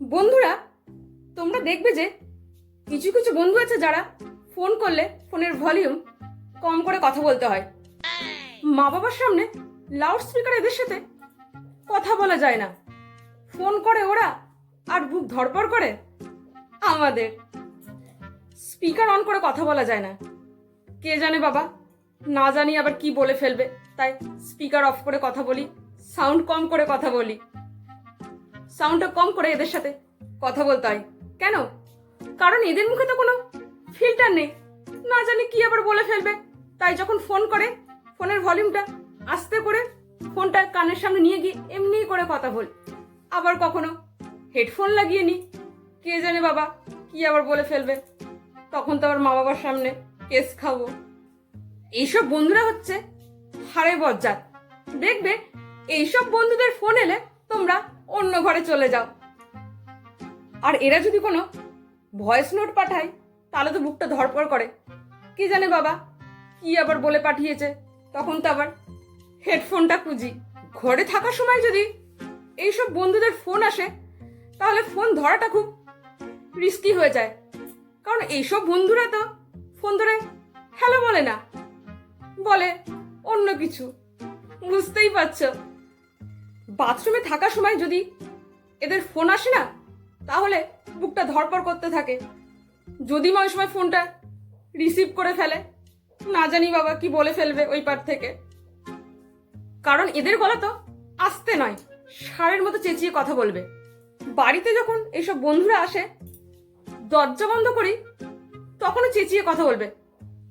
বন্ধুরা, তোমরা দেখবে যে কিছু কিছু বন্ধু আছে যারা ফোন করলে ফোনের ভলিউম কম করে কথা বলতে হয়। মা বাবার সামনে লাউড স্পিকার এদের সাথে কথা বলা যায় না। ফোন করে ওরা আর বুক ধরপড় করে আমাদের। স্পিকার অন করে কথা বলা যায় না। কে জানে বাবা, না জানি আবার কি বলে ফেলবে। তাই স্পিকার অফ করে কথা বলি সাউন্ড কম করে কথা বলি। সাউন্ডটা কম করে এদের সাথে। কথা বলতে হয়। কেন? কারণ এদের মুখে তো কোনো ফিল্টার নেই। না জানি কি আবার বলে ফেলবে। তাই যখন ফোন করে, ফোনের ভলিউমটা আস্তে করে ফোনটা কানের সামনে নিয়ে গিয়ে এমনি করে কথা বল। আবার কখনো হেডফোন লাগিয়ে নি। কে জানে বাবা কি আবার বলে ফেলবে। তখন তো আবার মা বাবার সামনে কেস খাব। এইসব বন্ধুরা হচ্ছে হারে বজ্জাত। দেখবে এইসব বন্ধুদের ফোন এলে তোমরা অন্য ঘরে চলে যাও। আর এরা যদি কোনো ভয়েস নোট পাঠায়, তাহলে তো বুকটা ধরপড় করে। কি জানে বাবা, কি আবার বলে পাঠিয়েছে? তখন তো আবার হেডফোনটা খুঁজি। ঘরে থাকার সময় যদি এইসব বন্ধুদের ফোন আসে, তাহলে ফোন ধরাটা খুব রিস্কি হয়ে যায়। কারণ এইসব বন্ধুরা তো ফোন ধরে হ্যালো বলে না। বলে অন্য কিছু। বুঝতেই পারছ। বাথরুমে থাকার সময় যদি এদের ফোন আসে না, তাহলে বুকটা ধরপড় করতে থাকে। যদি মনে সময় ফোনটা রিসিভ করে ফেলে, না জানি বাবা কি বলে ফেলবে ওই পার থেকে। কারণ এদের গলা তো আসতে নয়, সারের মতো চেঁচিয়ে কথা বলবে। বাড়িতে যখন এইসব বন্ধুরা আসে, দরজা বন্ধ করি, তখনও চেঁচিয়ে কথা বলবে।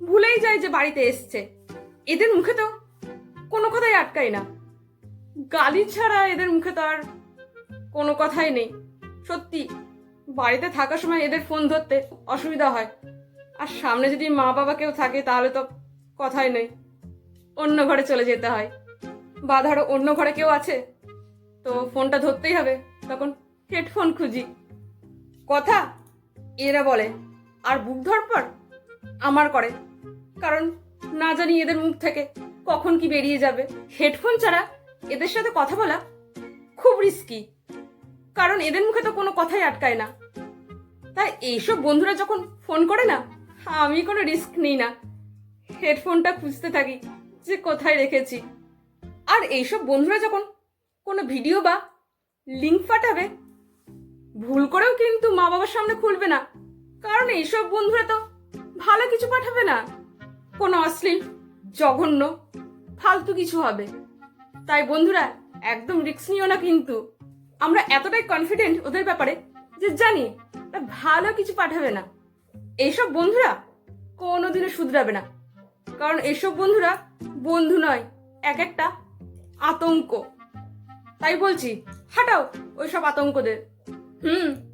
ভুলেই যায় যে বাড়িতে এসছে। এদের মুখে তো কোনো কথাই আটকায় না। গালি ছাড়া এদের মুখে তো আর কোনো কথাই নেই। সত্যি, বাড়িতে থাকার সময় এদের ফোন ধরতে অসুবিধা হয়। আর সামনে যদি মা বাবা কেউ থাকে, তাহলে তো কথাই নেই। অন্য ঘরে চলে যেতে হয়। বা ধরো অন্য ঘরে কেউ আছে? তো ফোনটা ধরতেই হবে। তখন হেডফোন খুঁজি। কথা? এরা বলে, আর বুক ধরপর আমার করে। কারণ না জানি এদের মুখ থেকে কখন কি বেরিয়ে যাবে। হেডফোন ছাড়া এদের সাথে কথা বলা খুব রিস্কি কারণ এদের মুখে তো কোনো কথাই আটকায় না। তাই এইসব বন্ধুরা যখন ফোন করে না, আমি কোনো রিস্ক নিই না। হেডফোনটা খুঁজতে থাকি যে কোথায় রেখেছি। আর এইসব বন্ধুরা যখন কোনো ভিডিও বা লিঙ্ক পাঠাবে, ভুল করেও কিন্তু মা বাবার সামনে খুলবে না। কারণ এইসব বন্ধুরা তো ভালো কিছু পাঠাবে না। কোনো অশ্লীল, জঘন্য, ফালতু কিছু হবে। তাই বন্ধুরা, একদম রিস্ক নিও না কিন্তু। আমরা এতটাই কনফিডেন্ট ওদের ব্যাপারে যে জানি ভালো কিছু পাঠাবে না। এইসব বন্ধুরা কোনোদিনও শুধরাবে না। কারণ এইসব বন্ধুরা বন্ধু নয়, এক একটা আতঙ্ক। তাই বলছি, হাঁটাও ওইসব আতঙ্কদের। হুম।